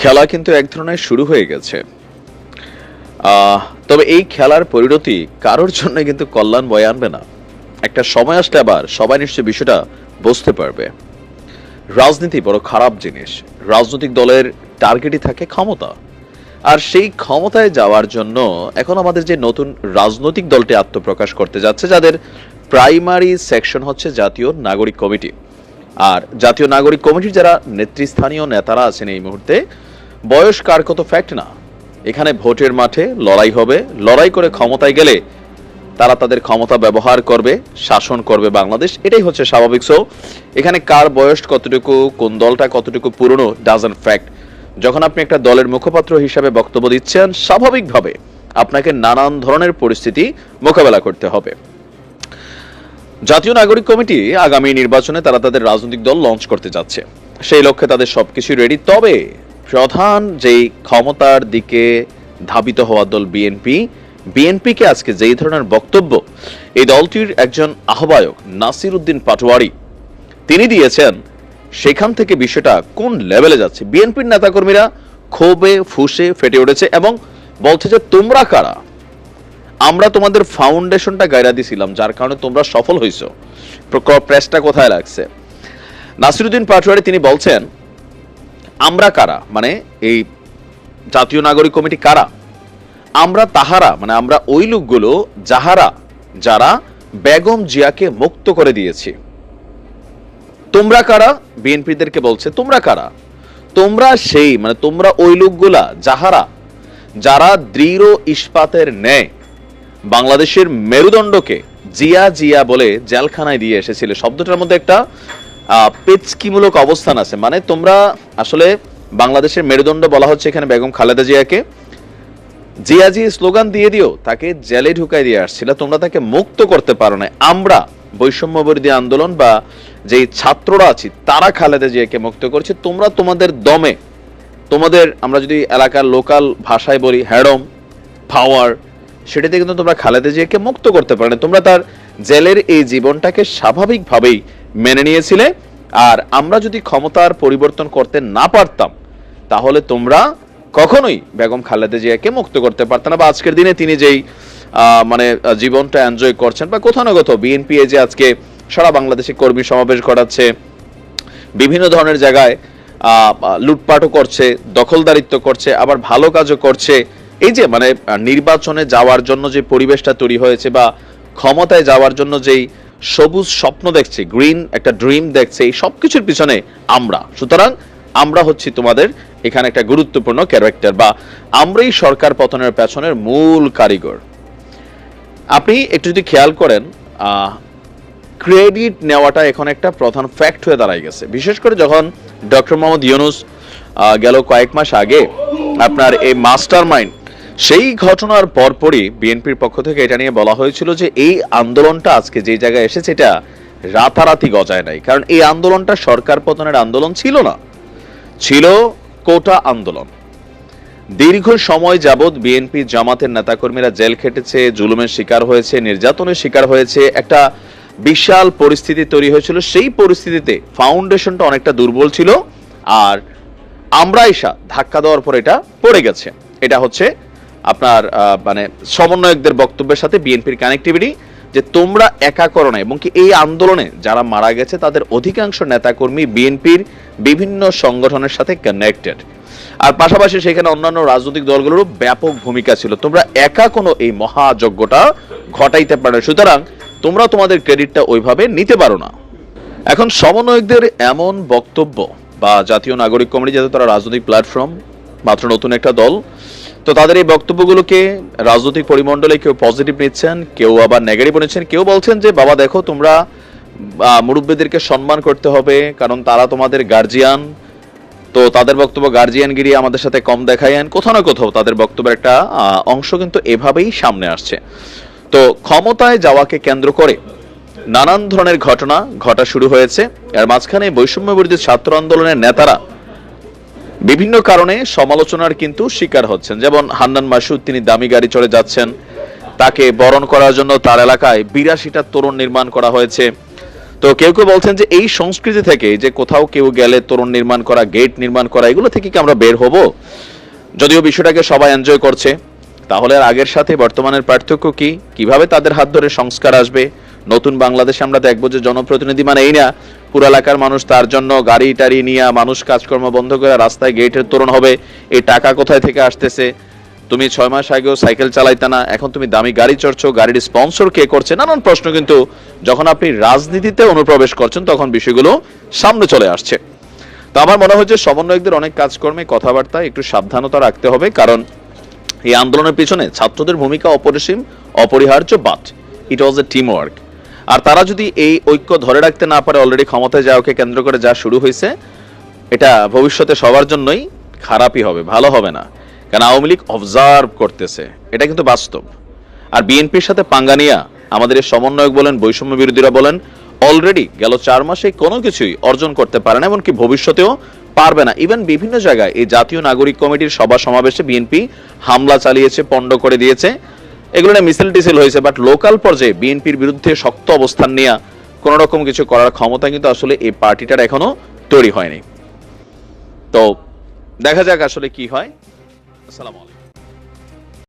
খেলা কিন্তু এক ধরনের শুরু হয়ে গেছে। তবে এই খেলার পরিণতি কারোর জন্য কিন্তু কল্যাণ বয়ে আনবে না। একটা সময় আসলে আবার সবাই নিশ্চয়ই বিষয়টা বুঝতে পারবে। রাজনীতি বড় খারাপ জিনিস। রাজনৈতিক দলের টার্গেটই থাকে ক্ষমতা। আর সেই ক্ষমতায় যাওয়ার জন্য এখন আমাদের যে নতুন রাজনৈতিক দলটি আত্মপ্রকাশ করতে যাচ্ছে, যাদের প্রাইমারি সেকশন হচ্ছে জাতীয় নাগরিক কমিটি। আর জাতীয় নাগরিক কমিটির যারা নেতৃস্থানীয় নেতারা আছেন এই মুহূর্তে বয়স কার কত ফ্যাক্ট না? এখানে ভোটের মাঠে লড়াই হবে, লড়াই করে ক্ষমতায় গেলে তারা তাদের ক্ষমতা ব্যবহার করবে, শাসন করবে বাংলাদেশ, এটাই হচ্ছে স্বাভাবিক। সো এখানে কার বয়স কতটুকু, কোন দলটা কতটুকু পুরনো ডাজন ফ্যাক্ট যখন আপনি একটা দলের মুখপাত্র হিসাবে বক্তব্য দিচ্ছেন, স্বাভাবিকভাবে আপনাকে নানান ধরনের পরিস্থিতি মোকাবেলা করতে হবে। জাতীয় নাগরিক কমিটি আগামী নির্বাচনে তারা তাদের রাজনৈতিক দল লঞ্চ করতে যাচ্ছে। সেই লক্ষ্যে তাদের সবকিছু রেডি তবে প্রধান যেই ক্ষমতার দিকে ধাবিত হওয়া দল বিএনপি বিএনপিকে আজকে যেই ধরনের বক্তব্য এই দলটির একজন আহ্বায়ক নাসির উদ্দিন পাটোয়ারি, তিনি দিয়েছেন, সেখান থেকে বিষয়টা কোন লেভেলে যাচ্ছে? বিএনপির নেতাকর্মীরা ক্ষোভে ফুসে ফেটে উঠেছে এবং বলছে যে, তোমরা কারা? আমরা তোমাদের ফাউন্ডেশনটা গাইরা দিছিলাম, যার কারণে তোমরা সফল হইছো। প্র- প্রেসটা কোথায় লাগছে? নাসিরুদ্দিন পাটোয়ারি তিনি বলছেন আমরা কারা? মানে এই জাতীয় নাগরিক কমিটি কারা? আমরা তাহারা মানে আমরা ওই লোকগুলো যাহারা, যারা বেগম জিয়াকে মুক্ত করে দিয়েছি। তোমরা কারা? বিএনপিদেরকে বলছে, তোমরা কারা? তোমরা সেই মানে তোমরা ওই লোকগুলা যাহারা, যারা দৃঢ় ইস্পাতের ন্যায় বাংলাদেশের মেরুদণ্ডকে জিয়া জিয়া বলে জেলখানায় দিয়ে এসেছিলে। শব্দটার মধ্যে একটা পেচকিমূলক অবস্থান আছে। মানে তোমরা আসলে বাংলাদেশের মেরুদণ্ড বলা হচ্ছে এখানে বেগম খালেদা জিয়াকে। জিয়া জি স্লোগান দিয়ে দিও তাকে জেলে ঢুকাই দিয়ে আসছিল। তোমরা তাকে মুক্ত করতে পারো না আমরা বৈষম্য বিরোধী আন্দোলন বা যেই ছাত্ররা আছি, তারা খালেদা জিয়াকে মুক্ত করছে। তোমরা তোমাদের দমে, তোমাদের আমরা যদি এলাকার লোকাল ভাষায় বলি হ্যাডম পাওয়ার সেটাতে কিন্তু তোমরা খালেদা জিয়াকে মুক্ত করতে পারো না তোমরা তার জেলের এই জীবনটাকে স্বাভাবিকভাবেই মেনে নিয়েছিলে। আর আমরা যদি ক্ষমতার পরিবর্তন করতে না পারতাম, তাহলে তোমরা কখনোই বেগম খালেদা জিয়াকে মুক্ত করতে পারতেন না বা আজকের দিনে তিনি যেই মানে জীবনটা এনজয় করছেন বা কোথাও না কোথাও বিএনপি যে আজকে সারা বাংলাদেশে কর্মী সমাবেশ করাচ্ছে বিভিন্ন ধরনের জায়গায় লুটপাটও করছে, দখলদারিত্ব করছে, আবার ভালো কাজও করছে। এই যে মানে নির্বাচনে যাওয়ার জন্য যে পরিবেশটা তৈরি হয়েছে বা ক্ষমতায় যাওয়ার জন্য যেই সবুজ স্বপ্ন দেখছে গ্রিন একটা ড্রিম দেখছে, এই সব কিছুর পিছনে আমরা। সুতরাং আমরা হচ্ছি তোমাদের এখানে একটা গুরুত্বপূর্ণ ক্যারেক্টার বা আমরাই সরকার পতনের পেছনের মূল কারিগর। আপনি একটু যদি খেয়াল করেন ক্রেডিট নেওয়াটা এখন একটা প্রধান ফ্যাক্ট হয়ে দাঁড়ায় গেছে। বিশেষ করে যখন ডক্টর মোহাম্মদ ইউনুস গেল কয়েক মাস আগে আপনার এই মাস্টার মাইন্ড সেই ঘটনার পরপরই বিএনপির পক্ষ থেকে এটা নিয়ে বলা হয়েছিল যে এই আন্দোলনটা আজকে যে জায়গায় এসেছে, এটা রাতারাতি গজায় নাই। কারণ এই আন্দোলনটা সরকার পতনের আন্দোলন ছিল না। ছিল কোটা আন্দোলন। দীর্ঘ সময় যাবৎ বিএনপি জামাতের নেতাকর্মীরা জেল খেটেছে, জুলুমের শিকার হয়েছে, নির্যাতনের শিকার হয়েছে। একটা বিশাল পরিস্থিতি তৈরি হয়েছিল। সেই পরিস্থিতিতে ফাউন্ডেশনটা অনেকটা দুর্বল ছিল। আর আমরা এসা ধাক্কা দেওয়ার পর এটা পড়ে গেছে। এটা হচ্ছে আপনার মানে সমন্বয়কদের বক্তব্যের সাথে বিএনপির কানেক্টিভিটি যে তোমরা একা করো না এবং কি এই আন্দোলনে যারা মারা গেছে, তাদের অধিকাংশ নেতাকর্মী বিএনপির বিভিন্ন সংগঠনের সাথে কানেক্টেড আর পাশাপাশি সেখানে অন্যান্য রাজনৈতিক দলগুলোরও ব্যাপক ভূমিকা ছিল। তোমরা একা কোনো এই মহাযজ্ঞটা ঘটাইতে পারো সুতরাং তোমরা তোমাদের ক্রেডিটটা ওইভাবে নিতে পারো না। এখন সমন্বয়কদের এমন বক্তব্য, বা জাতীয় নাগরিক কমিটি যাতে তারা রাজনৈতিক প্ল্যাটফর্ম মাত্র নতুন একটা দল তো তাদের এই বক্তব্যগুলোকে রাজনৈতিক পরিমণ্ডলে কেউ পজিটিভ নিচ্ছেন, কেউ আবার নেগেটিভ নিচ্ছেন কেউ বলছেন যে, বাবা, দেখো, তোমরা মুরব্বীদেরকে সম্মান করতে হবে, কারণ তারা তোমাদের গার্জিয়ান তো তাদের বক্তব্য গার্জিয়ান গার্জিয়ানগিরি আমাদের সাথে কম দেখায়েন কোথাও না কোথাও তাদের বক্তব্যের একটা অংশ কিন্তু এভাবেই সামনে আসছে। তো ক্ষমতায় যাওয়াকে কেন্দ্র করে নানান ধরনের ঘটনা ঘটা শুরু হয়েছে। এর মাঝখানে বৈষম্য বিরোধী ছাত্র আন্দোলনের নেতারা বিভিন্ন কারণে সমালোচনার কিন্তু শিকার হচ্ছেন। যেমন হান্নান মাসুদ, তিনি দামি গাড়ি চড়ে যাচ্ছেন। তাকে বরণ করার জন্য তার এলাকায় বিরাশিটা তোরণ নির্মাণ করা হয়েছে। তো কেউ কেউ বলছেন যে এই সংস্কৃতি থেকে যে কোথাও কেউ গেলে তরুণ নির্মাণ করা, গেট নির্মাণ করা, এগুলো থেকে কি আমরা বের হব? যদিও বিষয়টাকে সবাই এনজয় করছে। তাহলে আর আগের সাথে বর্তমানের পার্থক্য কি? কীভাবে তাদের হাত ধরে সংস্কার আসবে? নতুন বাংলাদেশে আমরা দেখব যে জনপ্রতিনিধি মানে এই না, পুরো এলাকার মানুষ তার জন্য গাড়ি টাড়ি নিয়ে মানুষ কাজকর্ম বন্ধ করে রাস্তায় গেটের তোরণ হবে। এই টাকা কোথায় থেকে আসতেছে? তুমি ছয় মাস আগেও সাইকেল চালাইতে না, এখন তুমি দামি গাড়ি চড়ছো, গাড়ির স্পন্সর কে করছে? নানান প্রশ্ন কিন্তু যখন আপনি রাজনীতিতে অনুপ্রবেশ করছেন, তখন বিষয়গুলো সামনে চলে আসছে। তো আমার মনে যে সমন্বয়কদের অনেক কাজকর্মে কথাবার্তা একটু সাবধানতা রাখতে হবে, কারণ এই আন্দোলনের পিছনে ছাত্রদের ভূমিকা অপরিসীম, অপরিহার্য but it was a team work আর তারা যদি এই ঐক্য ধরে রাখতে না পারে অলরেডি ক্ষমতায় যাওয়াকে কেন্দ্র করে যা শুরু হয়েছে, এটা ভবিষ্যতে সবার জন্যই খারাপই হবে, ভালো হবে না। কারণ আওয়ামী লীগ অবজার্ভ করতেছে, এটা কিন্তু বাস্তব। আর বিএনপির সাথে পাঙ্গানিয়া, আমাদের সমন্বয়ক বলেন, বৈষম্য বিরোধীরা বলেন অলরেডি গেল চার মাসে কোনো কিছুই অর্জন করতে পারে না, এমনকি ভবিষ্যতেও পারবে না। ইভেন বিভিন্ন জায়গায় এই জাতীয় নাগরিক কমিটির সভা সমাবেশে বিএনপি হামলা চালিয়েছে, পণ্ড করে দিয়েছে। এগুলো নিয়ে মিছিল টিছিল হয়েছে বাট লোকাল পর্যায়ে বিএনপির বিরুদ্ধে শক্ত অবস্থান নেওয়া কোন রকম কিছু করার ক্ষমতা কিন্তু আসলে এই পার্টিটার এখনও তৈরি হয়নি। তো দেখা যাক আসলে কি হয়। আসসালামু